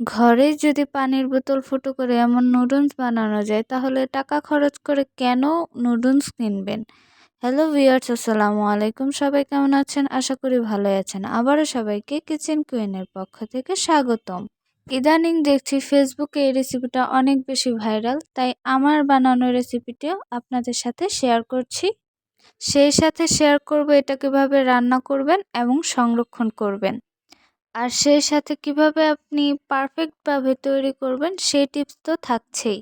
ঘরেই যদি পানির বোতল ফুটো করে এমন নুডলস বানানো যায়, তাহলে টাকা খরচ করে কেন নুডলস কিনবেন? হ্যালো ভিয়ার্স আসসালামু আলাইকুম। সবাই কেমন আছেন? আশা করি ভালো আছেন। আবারও সবাইকে কিচেন কুইনের পক্ষ থেকে স্বাগতম। ইদানিং দেখছি ফেসবুকে এই রেসিপিটা অনেক বেশি ভাইরাল, তাই আমার বানানো রেসিপিটিও আপনাদের সাথে শেয়ার করছি। সেই সাথে শেয়ার করব এটা কীভাবে রান্না করবেন এবং সংরক্ষণ করবেন। আর সেই সাথে কীভাবে আপনি পারফেক্টভাবে তৈরি করবেন সেই টিপস তো থাকছেই।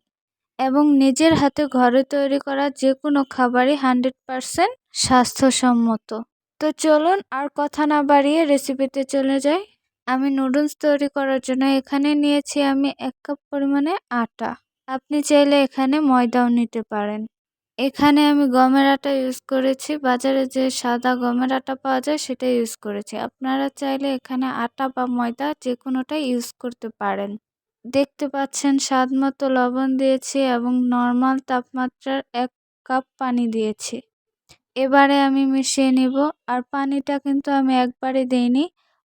এবং নিজের হাতে ঘরে তৈরি করা যে কোনো খাবারই হান্ড্রেড পারসেন্ট স্বাস্থ্যসম্মত। তো চলুন আর কথা না বাড়িয়ে রেসিপিতে চলে যাই। আমি নুডলস তৈরি করার জন্য এখানে নিয়েছি আমি এক কাপ পরিমাণে আটা। আপনি চাইলে এখানে ময়দাও নিতে পারেন। এখানে আমি গমের আটা ইউজ করেছি। বাজারে যে সাদা গমের আটা পাওয়া যায় সেটা ইউজ করেছি। আপনারা চাইলে এখানে আটা বা ময়দা যে কোনোটাই ইউজ করতে পারেন। দেখতে পাচ্ছেন স্বাদ মতো লবণ দিয়েছি এবং নর্মাল তাপমাত্রার এক কাপ পানি দিয়েছি। এবারে আমি মিশিয়ে নিব আর পানিটা কিন্তু আমি একবারে দিইনি।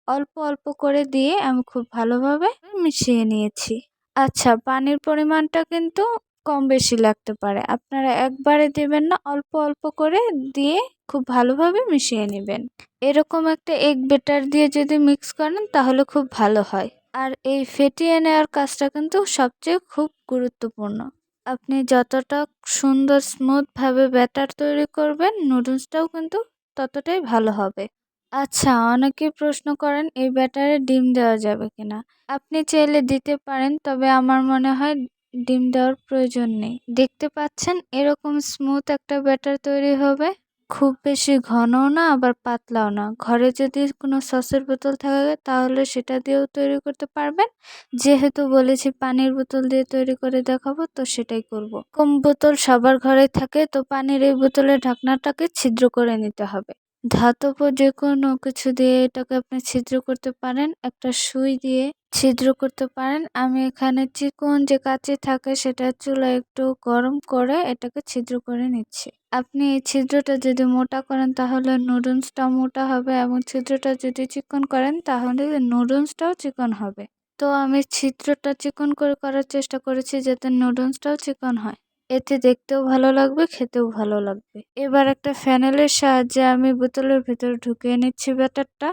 অল্প অল্প করে দিয়ে আমি খুব ভালোভাবে মিশিয়ে নিয়েছি। আচ্ছা পানির পরিমাণটা কিন্তু কম বেশি লাগতে পারে। আপনারা একবারে দেবেন না, অল্প অল্প করে দিয়ে খুব ভালোভাবে মিশিয়ে নেবেন। এরকম একটা এগ বেটার দিয়ে যদি মিক্স করেন তাহলে খুব ভালো হয়। আর এই ফেটিয়ে নেওয়ার কাজটা কিন্তু সবচেয়ে খুব গুরুত্বপূর্ণ। আপনি যতটা সুন্দর স্মুথভাবে ব্যাটার তৈরি করবেন নুডলসটাও কিন্তু ততটাই ভালো হবে। আচ্ছা অনেকেই প্রশ্ন করেন, এই ব্যাটারে ডিম দেওয়া যাবে কিনা? আপনি চাইলে দিতে পারেন, তবে আমার মনে হয় ডিম দেওয়ার প্রয়োজন নেই। দেখতে পাচ্ছেন, এরকম স্মুথ একটা ব্যাটার তৈরি হবে। খুব বেশি ঘনও না, আবার পাতলাও না। ঘরে যদি কোনো সসের বোতল থাকে, তাহলে সেটা দিয়েও তৈরি করতে পারবেন। যেহেতু বলেছি পানির বোতল দিয়ে তৈরি করে দেখাবো, তো সেটাই করব। কম বোতল সবার ঘরে থাকে, তো পানির এই বোতলের ঢাকনাটাকে ছিদ্র করে নিতে হবে। ধাতব যে কোনো কিছু দিয়ে এটাকে আপনি ছিদ্র করতে পারেন, একটা সুই দিয়ে ছিদ্র করতে পারেন। আমি এখানে চিকন যে কাঁচি থাকে সেটা চুলা একটু গরম করে এটাকে ছিদ্র করে নিচ্ছি। আপনি এই ছিদ্রটা যদি মোটা করেন তাহলে নুডলসটা মোটা হবে এবং ছিদ্রটা যদি চিকন করেন তাহলে নুডলসটাও চিকন হবে। তো আমি ছিদ্রটা চিকন করে করার চেষ্টা করেছি যাতে নুডলসটাও চিকন হয়। এতে দেখতেও ভালো লাগবে, খেতেও ভালো লাগবে। এবার একটা ফ্যানেলের সাহায্যে আমি বোতলের ভেতরে ঢুকিয়ে নিচ্ছি ব্যাটারটা।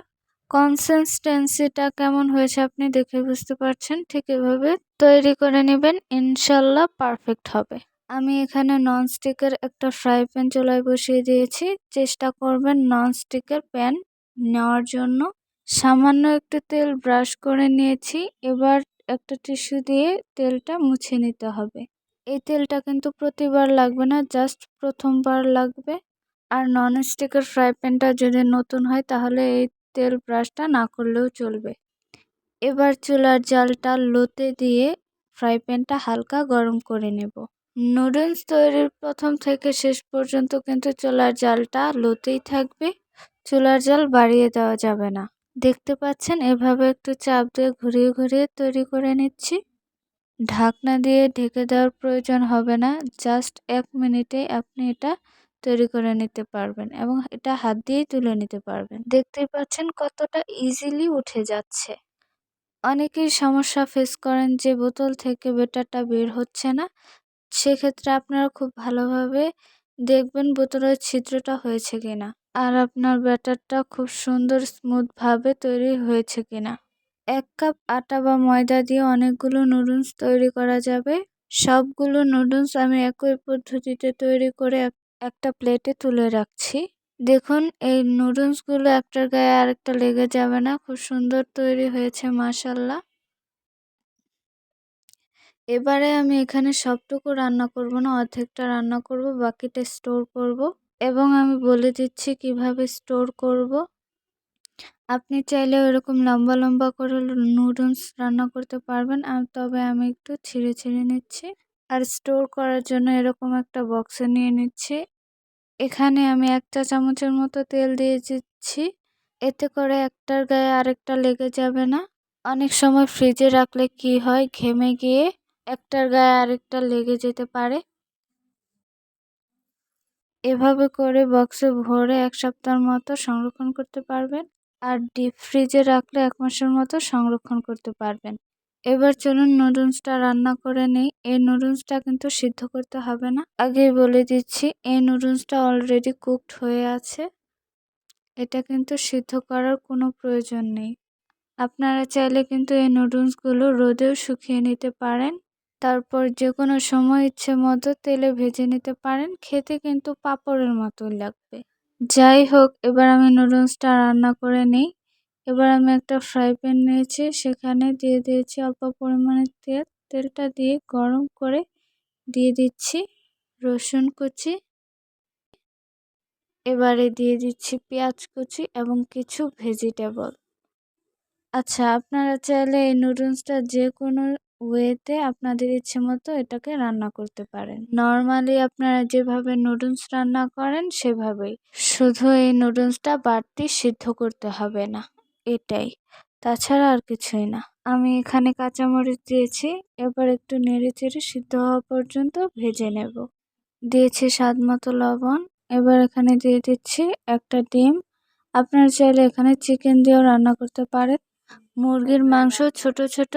কনসিস্টেন্সিটা কেমন হয়েছে আপনি দেখে বুঝতে পারছেন? ঠিক এভাবে তৈরি করে নেবেন, ইনশাল্লাহ পারফেক্ট হবে। আমি এখানে ননস্টিকের একটা ফ্রাই প্যান চুলায় বসিয়ে দিয়েছি। চেষ্টা করবেন ননস্টিকের প্যান নেওয়ার জন্য। সামান্য একটু তেল ব্রাশ করে নিয়েছি। এবার একটা টিস্যু দিয়ে তেলটা মুছে নিতে হবে। এই তেলটা কিন্তু প্রতিবার লাগবে না জাস্ট প্রথমবার লাগবে। আর ননস্টিকের ফ্রাই প্যানটা যদি নতুন হয়, তাহলে এই তেল ব্রাশটা না করলেও চলবে। এবার চুলার জালটা লোতে দিয়ে ফ্রাই প্যানটা হালকা গরম করে নেব। নুডলস তৈরির প্রথম থেকে শেষ পর্যন্ত কিন্তু চুলার জালটা লোতেই থাকবে। চুলার জাল বাড়িয়ে দেওয়া যাবে না। দেখতে পাচ্ছেন, এভাবে একটু চাপ দিয়ে ঘুরিয়ে ঘুরিয়ে তৈরি করে নিচ্ছি। ঢাকনা দিয়ে ঢেকে দেওয়ার প্রয়োজন হবে না। জাস্ট এক মিনিটে আপনি এটা তৈরি করে নিতে পারবেন এবং এটা হাত দিয়েই তুলে নিতে পারবেন। দেখতেই পাচ্ছেন কতটা ইজিলি উঠে যাচ্ছে। অনেকেই সমস্যা ফেস করেন যে বোতল থেকে বেটারটা বের হচ্ছে না। সেক্ষেত্রে আপনারা খুব ভালোভাবে দেখবেন বোতলের ছিদ্রটা হয়েছে কিনা। আর আপনার ব্যাটারটা খুব সুন্দর স্মুথভাবে তৈরি হয়েছে কিনা। এক কাপ আটা বা ময়দা দিয়ে অনেকগুলো নুডলস তৈরি করা যাবে। সবগুলো নুডলস আমি একই পদ্ধতিতে তৈরি করে একটা প্লেটে তুলে রাখছি। দেখুন, এই নুডলসগুলো একটার গায়ে আরেকটা লেগে যাবে না। খুব সুন্দর তৈরি হয়েছে মাসাল্লাহ এবারে আমি এখানে সবটুকু রান্না করব না, অর্ধেকটা রান্না করব, বাকিটা স্টোর করব। এবং আমি বলে দিচ্ছি কীভাবে স্টোর করব। আপনি চাইলে এরকম লম্বা লম্বা করে নুডলস রান্না করতে পারবেন। আর তবে আমি একটু ছিঁড়ে ছিঁড়ে নিচ্ছি। আর স্টোর করার জন্য এরকম একটা বক্সে নিয়ে নিচ্ছি। এখানে আমি এক চা চামচের মতো তেল দিয়ে দিচ্ছি। এতে করে একটার গায়ে আরেকটা লেগে যাবে না। অনেক সময় ফ্রিজে রাখলে কি হয়, ঘেমে গিয়ে একটার গায়ে আরেকটা লেগে যেতে পারে। এভাবে করে বক্সে ভরে এক সপ্তাহের মতো সংরক্ষণ করতে পারবেন। আর ডিপ ফ্রিজে রাখলে এক মাসের মতো সংরক্ষণ করতে পারবেন। এবার চলুন নুডলসটা রান্না করে নিই। এই নুডলসটা কিন্তু সিদ্ধ করতে হবে না। আগেই বলে দিচ্ছি, এই নুডলসটা অলরেডি কুকড হয়ে আছে। এটা কিন্তু সিদ্ধ করার কোনো প্রয়োজন নেই। আপনারা চাইলে কিন্তু এই নুডলসগুলো রোদেও শুকিয়ে নিতে পারেন। তারপর যে কোনো সময় ইচ্ছে মতো তেলে ভেজে নিতে পারেন। খেতে কিন্তু পাঁপড়ের মতোই লাগবে। যাই হোক, এবার আমি নুডলসটা রান্না করে নিই। এবার আমি একটা ফ্রাই প্যান নিয়েছি, সেখানে দিয়ে দিয়েছি অল্প পরিমাণে তেল। তেলটা দিয়ে গরম করে দিয়ে দিচ্ছি রসুন কুচি। এবারে দিয়ে দিচ্ছি পেঁয়াজ কুচি এবং কিছু ভেজিটেবল। আচ্ছা আপনারা চাইলে এই নুডলসটা যে কোনো ওয়েতে আপনাদের ইচ্ছে মতো এটাকে রান্না করতে পারেন। নর্মালি আপনারা যেভাবে নুডলস রান্না করেন সেভাবেই। শুধু এই নুডলসটা বাড়তি সিদ্ধ করতে হবে না, এটাই। তাছাড়া আর কিছুই না। আমি এখানে কাঁচামরিচ দিয়েছি, এবার একটু নেড়ে চেড়ে সিদ্ধ হওয়া পর্যন্ত ভেজে নেব। দিয়েছি স্বাদ মতো লবণ, এবার এখানে দিয়ে দিচ্ছি একটা ডিম। আপনারা চাইলে এখানে চিকেন দিয়েও রান্না করতে পারেন। মুরগির মাংস ছোট ছোট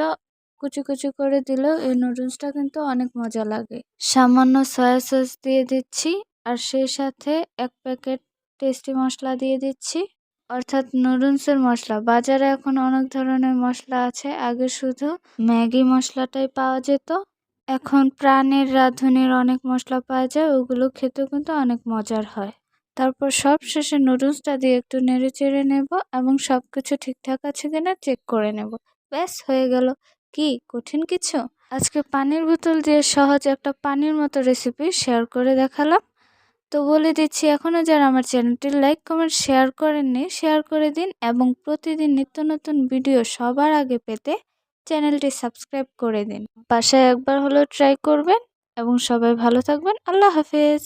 কুচি কুচি করে দিলেও এই নুডলসটা কিন্তু অনেক মজা লাগে। সামান্য সয়া সস দিয়ে দিচ্ছি আর সেই সাথে এক প্যাকেট টেস্টি মশলা দিয়ে দিচ্ছি। অর্থাৎ নুডলসের মশলা। বাজারে এখন অনেক ধরনের মশলা আছে। আগে শুধু ম্যাগি মশলাটাই পাওয়া যেত। এখন প্রাণের রাঁধুনির অনেক মশলা পাওয়া যায়। ওগুলো খেতেও কিন্তু অনেক মজার হয়। তারপর সব শেষে নুডলসটা দিয়ে একটু নেড়ে চেড়ে নেব এবং সব কিছু ঠিকঠাক আছে কিনা চেক করে নেব। ব্যাস, হয়ে গেল। কি কঠিন কিছু? আজকে পানির বোতল দিয়ে সহজ একটা পানির মতো রেসিপি শেয়ার করে দেখালাম। তো বলে দিচ্ছি এখনও যারা আমার চ্যানেলটি লাইক কমেন্ট শেয়ার করেননি শেয়ার করে দিন এবং প্রতিদিন নিত্য নতুন ভিডিও সবার আগে পেতে চ্যানেলটি সাবস্ক্রাইব করে দিন। বাসায় একবার হলেও ট্রাই করবেন এবং সবাই ভালো থাকবেন। আল্লাহ হাফেজ।